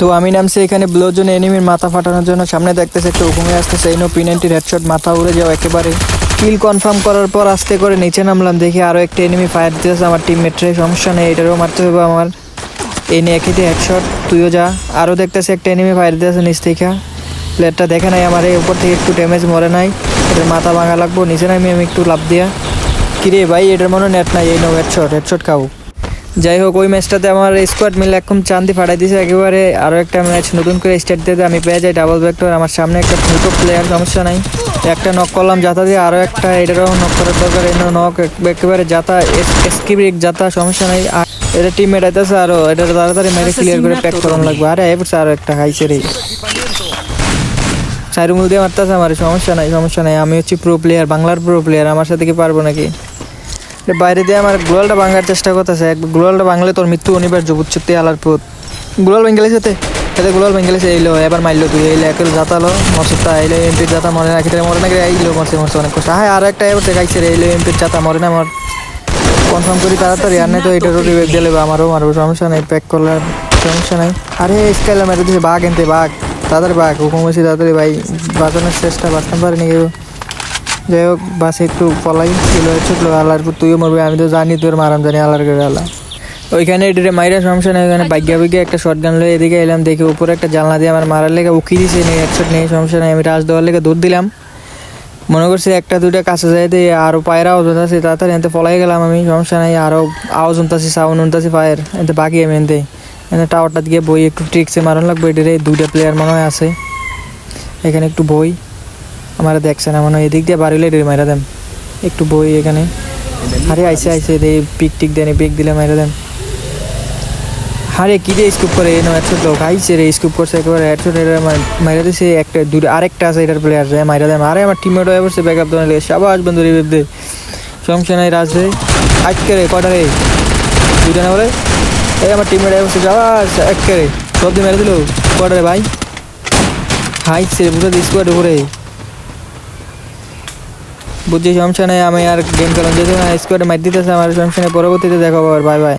তো আমি নামছি এখানে ব্লোর জন্য এনিমির মাথা ফাটানোর জন্য। সামনে দেখতেছে একটা হুকুমে আসতেছে এই নো পিনেন্টির হেডশট, মাথা উড়ে যাও একেবারে। কিল কনফার্ম করার পর আস্তে করে নিচে নামলাম, দেখি আরও একটা এনিমি ফায়ার দিতেছে আমার টিম টিমমেটরে সমস্যা নেই, এটারও মারতে হবে আমার। এই নিয়ে একই হেডশট তুইও যা। আরও দেখতেছে একটা এনিমি ফায়ার দিতেছে নিচ থেকে। প্লেয়ারটা দেখে নাই আমার, এই উপর থেকে একটু ড্যামেজ মরে নাই। এটার মাথা ভাঙা লাগবো, নিচে নামি আমি একটু লাভ দিয়া। কিরে ভাই, এটার মনে নেট নাই, এই নো হেডশট হেডশট খাও। যাই হোক, ওই ম্যাচটাতে আমার স্কোয়াড মিলে এখন চান্দি ফাটাই দিয়েছে। একেবারে আরও একটা ম্যাচ নতুন করে স্টার্ট দিতে আমি পেয়ে যাই ডাবল ব্যাক্টর আমার সামনে একটা দুটো প্লেয়ার সমস্যা নাই। একটা নক করলাম যাতা দিয়ে আরও একটা এটারও নক করার দরকার। এই নক একেবারে যাতা স্কিবিক যাতা, সমস্যা নাই। আর এটা টিম মেটাইতেছে আরও এটা তাড়াতাড়ি মেরে ক্লিয়ার করে প্যাক করানো লাগবে। আরে এবার আরও একটা খাইছে রে চারুমুল দিয়ে মারতেছে আমার, সমস্যা নাই সমস্যা নাই। আমি হচ্ছি প্রো প্লেয়ার বাংলার প্রো প্লেয়ার আমার সাথে কি পারব নাকি? বাইরে দিয়ে আমার গ্লোয়ালটা ভাঙার চেষ্টা করতেছে। গ্লোয়ালটা ভাঙলে তোর মৃত্যু অনিবার্য বুঝছ তে আলার পুত গ্লোয়াল ভেঙ্গেলিস সাথে সাথে গ্লোয়াল ভেঙ্গেলিস এইলো, এবার মারলো তুই, এইলে একেল জাতালো মরসুতা এইলে, এমপির জাতা মরে না খেতে মরে না এইলো, মরছে মরছে অনেক কষ্ট। হ্যাঁ আর একটা এবার দেখাইছে রে, এইলো, এমপির জাতা মরে না, মর। কনফার্ম করি তাড়াতাড়ি, আর নাই তো এটারও রিভেক দিলে আমারও মারবো, সমস্যা নেই, প্যাক করলে সমস্যা নাই। আরে স্কাইলার মেরে দিছে, বাঘ, এনতে বাঘ তাড়াতাড়ি বাঘ, হুকুম হয়েছে তাড়াতাড়ি ভাই বাঁচানোর চেষ্টা, বাঁচতে পারিনি কেউ। যাই হোক, বাসে একটু পলাই, ছিল ছোটলো আল্লাহর তুইও মরবি, আমি তো জানি তোর মারাম জানি আল্লাহর করে আল্লাহ ওইখানে এটিরে মাইরা সমস্যা নেই ওইখানে বাইজ্ঞা বিজ্ঞা একটা শর্ট গান লয়ে এদিকে এলাম, দেখে উপরে একটা জানলা দিয়ে আমার মারার লেগে উকি দিছে, নেই একশট নেই, সমস্যা নেই, আমি রাজ দেওয়ার লেগে দৌড় দিলাম। মনে করছি একটা, দুইটা কাছে যাই দিয়ে আরও পায়ের আওয়াজ হতাছি তাড়াতাড়ি এনতে পলাই গেলাম আমি, সমস্যা নাই আরও আওয়াজ শুনতাছি সাউন্ড শুনতাছি পায়ের, এনতে বাকি আমি এনতে এনে টাওয়ারটা দিয়ে বই একটু ট্রিক্সে মারণ লাগবে, এটিরে দুইটা প্লেয়ার মনে হয় আছে। এখানে একটু বই। আমার দেখছে না মনে হয় এদিক দিয়ে বাড়িলে ডের মাইরা দেন। একটু বই এখানে। আরে আইসে আইসে দে পিক টিক দেন পিক দিলে মাইরা দেন। আরে কি দিয়ে স্কুপ করে এনো হেডশট লোক আইসে রে স্কুপ করছে একেবারে। হেডশট মাইরা দিছে, একটা দুটো আরেকটা আছে এটার প্লেয়ার যায় মাইরা দেন আরে আমার টিমমেট হয়ে বসে ব্যাকআপ দেওয়া লেগে সাবাস বন্ধু রিভিভ দে সমস্যা নাই, রাজ রে। আজকে রে কটা রে? দুইটা না বলে? এই আমার টিমমেট হয়ে বসে যাওয়া এক রে। সব দিয়ে মেরে দিল। কটা রে ভাই? হাইছে পুরো স্কোয়াড উপরে? বুঝছি সমস্যা নেই আমি আর গেম খেলাম। যেহেতু স্কোয়াডে মার দিতেছে আমার সমস্যা নেই পরবর্তীতে দেখাবো বাই বাই